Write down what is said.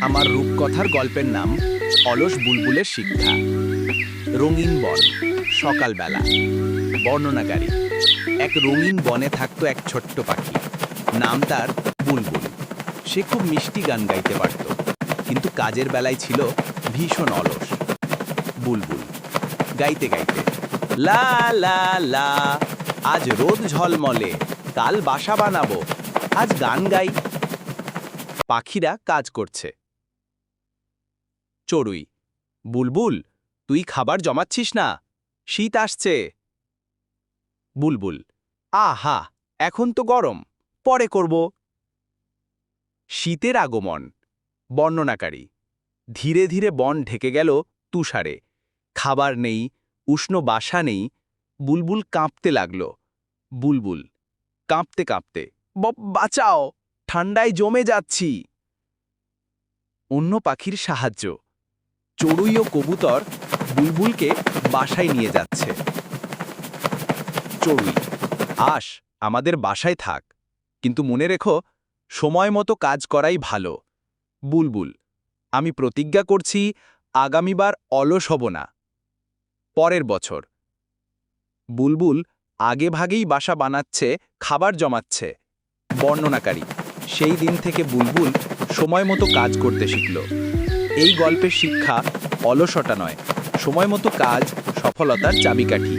আমার রূপকথার গল্পের নাম অলস বুলবুলের শিক্ষা। রঙিন বন, সকালবেলা। বর্ণনাকারী এক রঙিন বনে থাকতো এক ছোট্ট পাখি। নাম তার বুলবুল। সে খুব মিষ্টি গান গাইতে পারত। কিন্তু কাজের বেলায় ছিল ভীষণ অলস। বুলবুল। গাইতে গাইতে, লা লা লা, আজ রোদ ঝলমলে, কাল বাসা বানাবো, আজ গান গাই। পাখিরা কাজ করছে। চড়ুই। বুলবুল, তুই খাবার জমাচ্ছিস না? শীত আসছে। বুলবুল, আহা, এখন তো গরম, পরে করব। শীতের আগমন, বর্ণনাকারী। ধীরে ধীরে বন ঢেকে গেল তুষারে। খাবার নেই, উষ্ণ বাসা নেই, বুলবুল কাঁপতে লাগল। বুলবুল, কাঁপতে কাঁপতে, "ব- বাঁচাও, ঠান্ডায় জমে যাচ্ছি। অন্য পাখির সাহায্য চড়ুই ও কবুতর বুলবুলকে বাসায় নিয়ে যাচ্ছে। চড়ুই, আস, আমাদের বাসায় থাক। কিন্তু মনে রেখো, সময় মতো কাজ করাই ভালো। বুলবুল, আমি প্রতিজ্ঞা করছি আগামীবার অলস হব না। পরের বছর। বুলবুল আগে ভাগেই বাসা বানাচ্ছে, খাবার জমাচ্ছে। বর্ণনাকারী, সেই দিন থেকে বুলবুল সময় মতো কাজ করতে শিখল। এই গল্পের শিক্ষা অলসটা নয় সময় মতো কাজ সফলতার চাবিকাঠি।